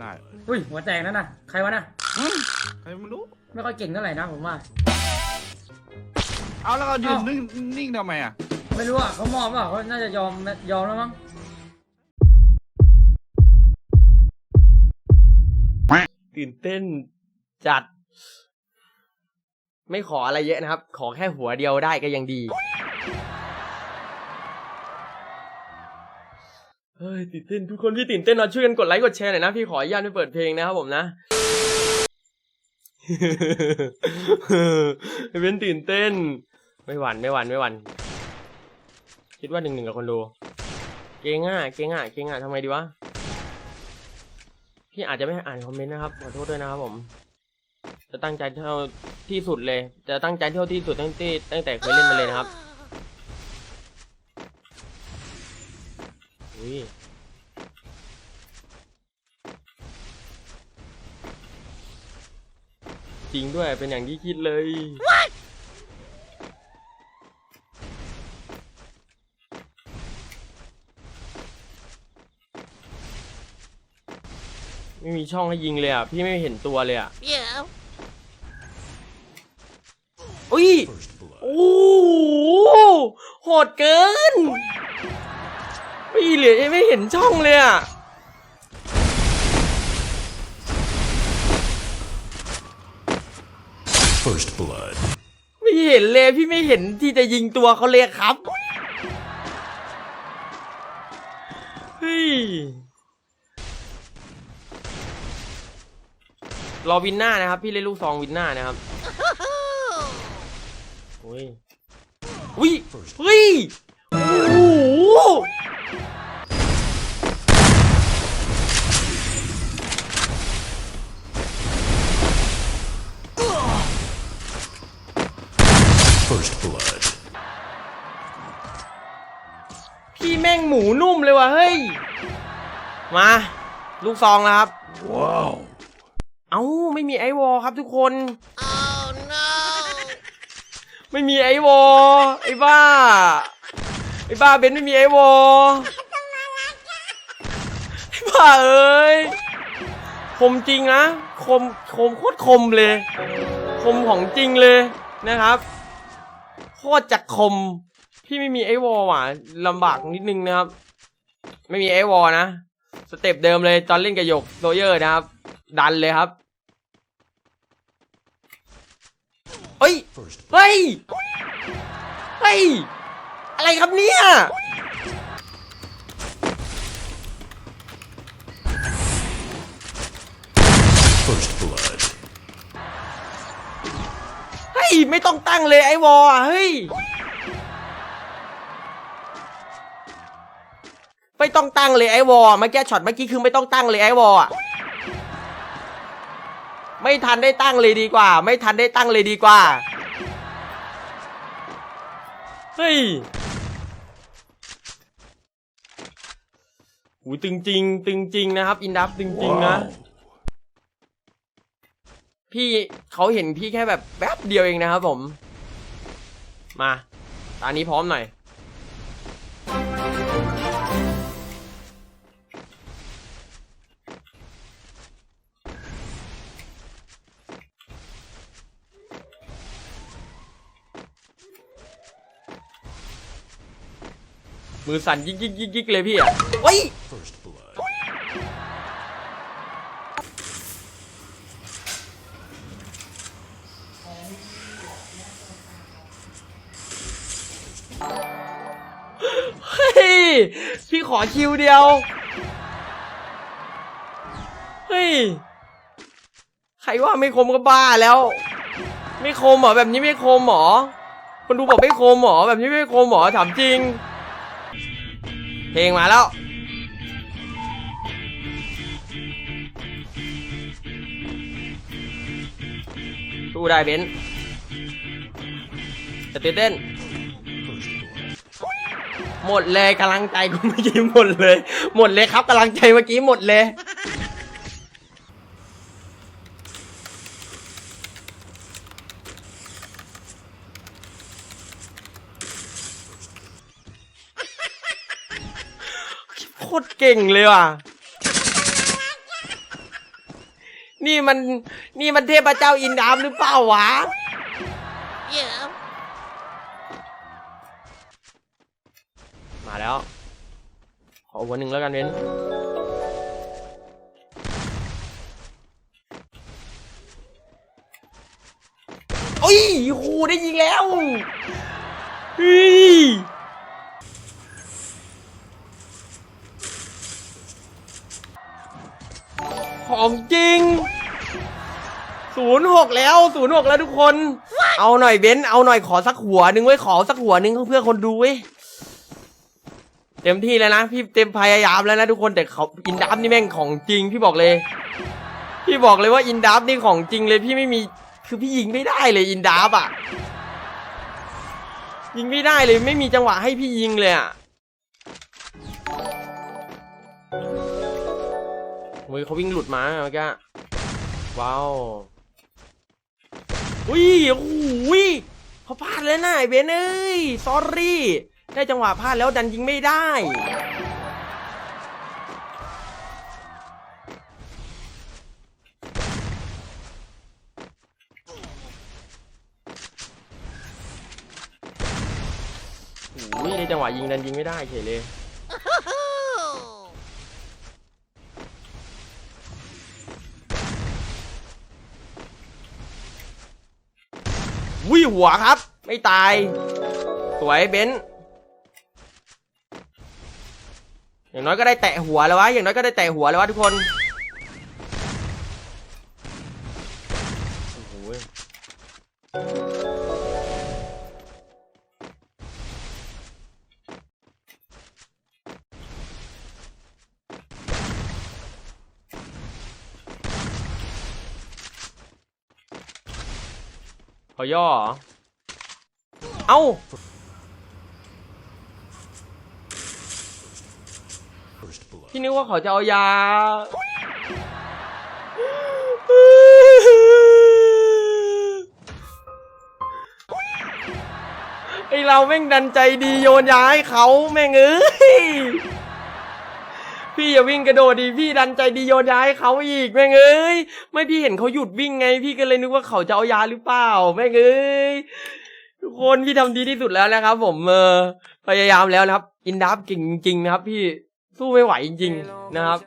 ได้อุ้ยหัวแตกนั่นน่ะใครวะน่ะใครไม่รู้ ไม่ค่อยเก่งเท่าไหร่นะผมว่า เอาแล้วก็ยืนเอ้า นิ่งนิ่งทำไมอะไม่รู้อะเขามอบเปล่าเขาน่าจะยอมยอมแล้วมั้งตื่นเต้นจัด ไม่ขออะไรเยอะนะครับ ขอแค่หัวเดียวได้ก็ยังดี เฮ้ยตื่นเต้นทุกคนที่ตื่นเต้นเราช่วยกันกดไลค์กดแชร์หน่อยนะพี่ขออนุญาตไปเปิดเพลงนะครับผมนะเป็นตื่นเต้น ไม่หวั่นไม่หวั่นไม่หวั่นคิดว่าหนึ่งหนึ่งกับคนดู เก่งอะเก่งอะเก่งอะทำไงดีวะพี่อาจจะไม่อ่านคอมเมนต์นะครับขอโทษด้วยนะครับผม จะตั้งใจเท่าที่สุดเลย จะตั้งใจเท่าที่สุดตั้งแต่ตั้งแต่เคยเล่นมาเลยนะครับ อุ้ยจริงด้วยเป็นอย่างที่คิดเลย ไม่มีช่องให้ยิงเลยอะ พี่ไม่เห็นตัวเลยอะอุ้ย โอ้โหโหดเกิน ไม่เหลือไม่เห็นช่องเลยอะ First blood. ไม่เห็นเลยพี่ไม่เห็นที่จะยิงตัวเขาเลยครับเฮ้ยรอวินหน้านะครับ พี่เล่นลูกซองวินหน้านะครับอุ้ยอุ้ยเฮ้ย พี่แม่งหมูนุ่มเลยว่ะเฮ้ย มา ลูกซองแล้วครับ Wow. เอ้าไม่มีไอวอลครับทุกคนไม่มีไอวอลไอ้บ้า ไอ้บ้าเบนไม่มีไอวอลไอ้บ้าเอ้ยคมจริงนะคมคมโคตรคมเลย คมของจริงเลยนะครับ โคตรจะคม พี่ไม่มีไอวอลว่ะลำบากนิดนึงนะครับ ไม่มีไอวอลนะสเต็ปเดิมเลยตอนเล่นกับหยกโซเยอร์นะครับ ดันเลยครับเฮ้ยเฮ้ยเฮ้ยอะไรครับเนี่ยเฮ้ยไม่ต้องตั้งเลยไอวอลเฮ้ย ไม่ต้องตั้งเลยไอวอลเมื่อกี้ช็อตเมื่อกี้คือไม่ต้องตั้งเลยไอวอลอะไม่ทันได้ตั้งเลยดีกว่า ไม่ทันได้ตั้งเลยดีกว่าเฮ้ยหูตึงจริง ตึงจริงนะครับ อินดับตึงจริงนะ Wow. พี่เขาเห็นพี่แค่แบบแป๊บเดียวเองนะครับผม มา ตอนนี้พร้อมหน่อย มือสั่นยิกยิกยิกยิกเลยพี่อะเฮ้ย First blood. เฮ้ยพี่ขอคิวเดียว เฮ้ย ใครว่าไม่คมก็บ้าแล้ว ไม่คมเหรอแบบนี้ไม่คมเหรอคนดูบอกไม่คมเหรอแบบนี้ไม่คมเหรอถามจริง เพลงมาแล้ว สู้ได้เบนจะตื่นเต้น หมดเลยกำลังใจกูเมื่อกี้หมดเลย หมดเลยครับกำลังใจเมื่อกี้หมดเลย ตรเก่งเลยว่ะ นี่มันนี่มันเทพเจ้าอินดามหรือเปล่าวะมาแล้ว ขอหัวหนึ่งแล้วกันเว้น โอ้ยโหได้ยิงแล้วเฮ้ย ของจริงศูนย์หกแล้วศูนย์หกแล้วทุกคน เอาหน่อยเบนซ์เอาหน่อยขอสักหัวหนึ่งไว้ยขอสักหัวหนึ่งเพื่อคนดูเว้ยเต็มที่แล้วนะพี่เต็มพยายามแล้วนะทุกคนแต่เขาอินดับนี่แม่งของจริงพี่บอกเลย พี่บอกเลยว่าอินดับนี่ของจริงเลยพี่ไม่มีคือพี่ยิงไม่ได้เลยอินดับอะ ยิงไม่ได้เลยไม่มีจังหวะให้พี่ยิงเลยอะ เฮ้ยเขาวิ่งหลุดมาเมื่อกี้ว้าวอุ้ยโอ้โหยเขาพลาดแล้วนะไอเบนเอ้ยซอรี่ได้จังหวะพลาดแล้วดันยิงไม่ได้โอ้ยได้จังหวะยิงดันยิงไม่ได้เฉยเลย วิหัวครับ ไม่ตาย สวยเบนอย่างน้อยก็ได้แตะหัวแล้ววะ อย่างน้อยก็ได้แตะหัวแล้ววะทุกคน เขาย่อเอ้าพี่นึกว่าเขาจะเอายา ไอเราแม่งดันใจดีโยนยาให้เขาแม่งเอ้ย พี่อย่าวิ่งกระโดดดิพี่ดันใจดีโยนยาให้เขาอีกแม่งเอ้ยไม่พี่เห็นเขาหยุดวิ่งไง พี่ก็เลยนึกว่าเขาจะเอายาหรือเปล่าแม่งเอ้ยทุกคนพี่ทำดีที่สุดแล้วนะครับ ผมเออพยายามแล้วนะครับ อินดับเก่งจริงๆนะครับ พี่สู้ไม่ไหวจริง ๆ นะครับ